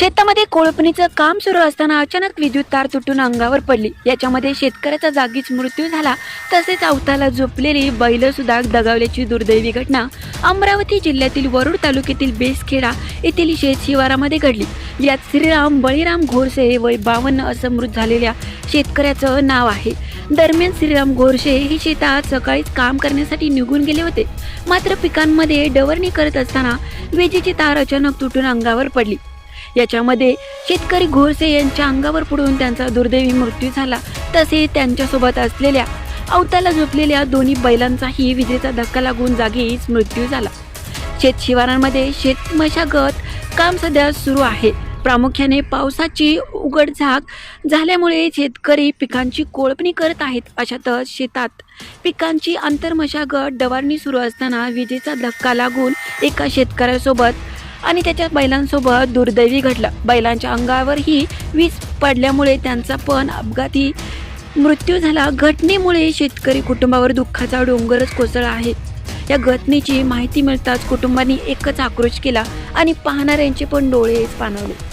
शेतामध्ये कोळपणीचं काम सुरू असताना अचानक विद्युत तार तुटून अंगावर पडली. याच्यामध्ये शेतकऱ्याचा जागीच मृत्यू झाला. तसेच अवताला झोपलेली बैल सुद्धा दगावल्याची दुर्दैवी घटना अमरावती जिल्ह्यातील वरुड तालुक्यातील बेसखेडा येथील शेत शिवारामध्ये घडली. यात श्रीराम बळीराम घोरसे वय बावन्न असं मृत झालेल्या शेतकऱ्याचं नाव आहे. दरम्यान श्रीराम घोरसे हे शेतात सकाळीच काम करण्यासाठी निघून गेले होते. मात्र पिकांमध्ये डवरणी करत असताना विजेची तार अचानक तुटून अंगावर पडली. याच्यामध्ये शेतकरी घोरसे यांच्या अंगावर पडून त्यांचा दुर्दैवी मृत्यू झाला. तसे त्यांच्यासोबत असलेल्या अवताला झोपलेल्या दोन्ही बैलांचाही विजेचा धक्का लागून जागीच मृत्यू झाला. शेत शिवारांमध्ये शेत मशागत काम सध्या सुरू आहे. प्रामुख्याने पावसाची उघडझाक झाल्यामुळे शेतकरी पिकांची कोळपणी करत आहेत. अशातच शेतात पिकांची आंतरमशागत डवारणी सुरू असताना विजेचा धक्का लागून एका शेतकऱ्यासोबत आणि त्याच्या बैलांसोबत दुर्दैवी घडलं. बैलांच्या अंगावरही वीज पडल्यामुळे त्यांचा पण अपघाती मृत्यू झाला. घटनेमुळे शेतकरी कुटुंबावर दुःखाचा डोंगरच कोसळला आहे. या घटनेची माहिती मिळताच कुटुंबांनी एकच आक्रोश केला आणि पाहणाऱ्यांचे पण डोळेच पाणवले.